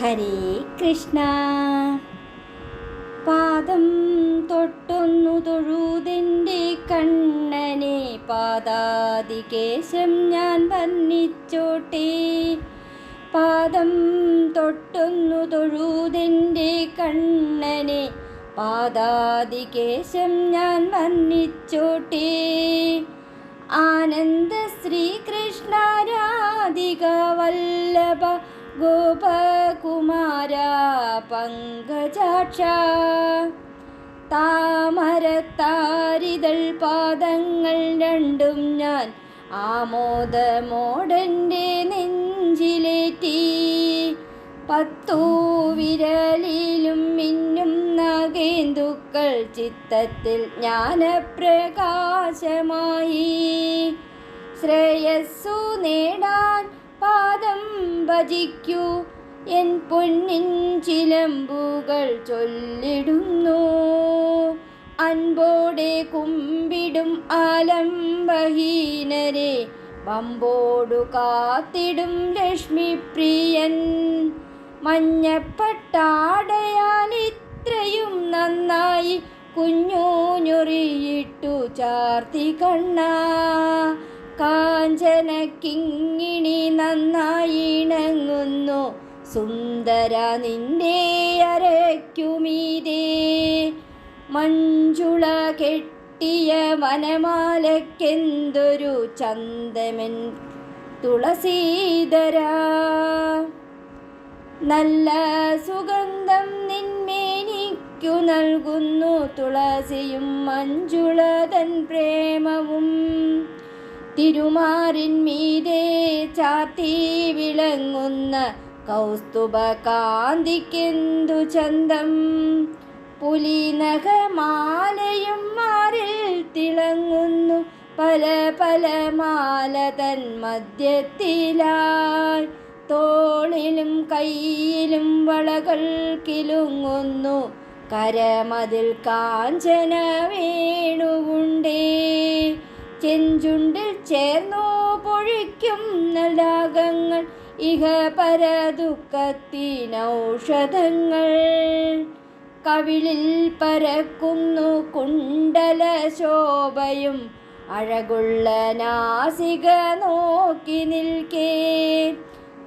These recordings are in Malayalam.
ഹരേ കൃഷ്ണ. പാദം തൊട്ടൊന്നു തൊഴുതെന്റെ കണ്ണനെ പാദാതികേശം ഞാൻ വർണിച്ചോട്ടെ പാദം തൊട്ടൊന്നു തൊഴുതെന്റെ കണ്ണനെ പാദാതികേശം ഞാൻ വർണിച്ചോട്ടെ ആനന്ദ ശ്രീകൃഷ്ണ രാധിക വല്ലഭ ഗോപകുമാര പങ്കജാക്ഷ. താമരത്താരിതൾ പാദങ്ങൾ രണ്ടും ഞാൻ ആമോദമോടന്റെ നെഞ്ചിലേറ്റി. പത്തു വിരലിലും മിന്നും നഗേന്ദുക്കൾ ചിത്തത്തിൽ ജ്ഞാനപ്രകാശമായി. ശ്രേയസ്സു നേടാൻ പാദം ഭജിക്കൂ എൻ പൊന്നിൻ ചിലമ്പുകൾ ചൊല്ലിടുന്നു. അൻപോടെ കുമ്പിടും ആലംബഹീനരെ വമ്പോടു കാത്തിടും ലക്ഷ്മിപ്രിയൻ. മഞ്ഞപ്പട്ടാടയാൽ ഇത്രയും നന്നായി കുഞ്ഞുഞ്ഞൊറിയിട്ടു ചാർത്തി കണ്ണ കാഞ്ചന കിങ്ങിണി സുന്ദര നിന്റെ അരയ്ക്കുമീതേ. മഞ്ജുള കെട്ടിയ വനമാലക്കെന്തൊരു ചന്തമൻ തുളസീധര. നല്ല സുഗന്ധം നിന്മേനിക്കു നൽകുന്നു തുളസിയും മഞ്ജുളതൻ പ്രേമവും. തിരുമാറിന്മീതേ ചാത്തി വിളങ്ങുന്ന കൗസ്തുഭ കാന്തിക്കെന്തു ചന്തം? പുലിനഖമാലയും മാറിൽ തിളങ്ങുന്നു. പല പല മാല തൻ മധ്യത്തിലായി തോളിലും കയ്യിലും വളകൾ കിലുങ്ങുന്നു. കരമതിൽ കാഞ്ചന വേണുവുണ്ടേ ചെഞ്ചുണ്ടിൽ ചേർന്നു പൊഴിക്കും നലാകങ്ങൾ ഇഹ പരദുഃഖത്തിനൗഷധങ്ങൾ. കവിളിൽ പരക്കുന്നു കുണ്ടല ശോഭയും അഴകുള്ള നാസിക നോക്കി നിൽക്കേ.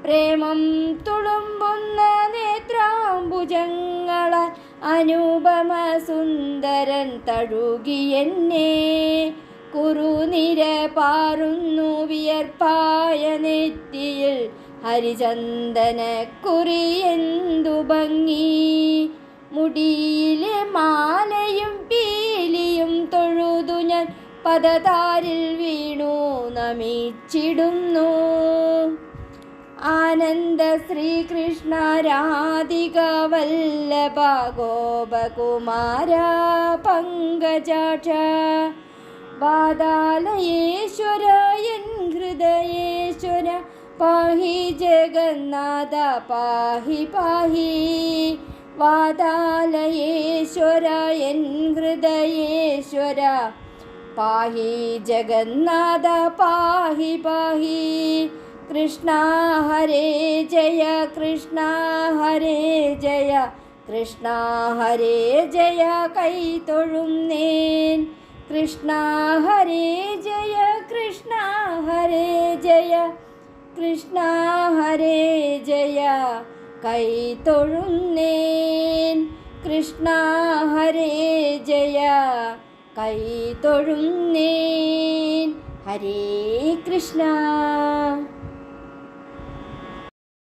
പ്രേമം തുളുമ്പുന്ന നേത്രാംബുജങ്ങള അനുപമ സുന്ദരൻ തഴുകിയെന്നെ കുറുനിര പാറുന്നു വിയർപ്പായ നെറ്റിയിൽ ഹരിചന്ദന കുറിയെന്തു ഭംഗി മുടിയിലെ മാലയും പീലിയും തൊഴുതു ഞാൻ പദതാരിൽ വീണു നമിച്ചിടുന്നു. ആനന്ദ ശ്രീകൃഷ്ണ രാധിക വല്ലഭ ഗോപകുമാര പങ്കജാക്ഷ. വാതാലയേശ്വര എൻ ഹൃദയേശ്വര പാഹി ജഗന്നാഥ പാഹി പാഹി വാതാലയേശ്വര എൻ ഹൃദയേശ്വര. പാഹി ജഗന്നാഥ പാഹി പാഹി കൃഷ്ണ ഹരേ ജയ കൃഷ്ണ ഹരേ ജയ. കൃഷ്ണ ഹരേ ജയ കൈ തൊഴുന്നേൻ. കൃഷ്ണ ഹരേ ജയ കൃഷ്ണ ഹരേ ജയ. കൃഷ്ണ ഹരേ ജയ. കൈ തൊഴുന്നേൻ. കൃഷ്ണ ഹരേ ജയ. കൈ തൊഴുന്നേൻ. ഹരേ കൃഷ്ണ.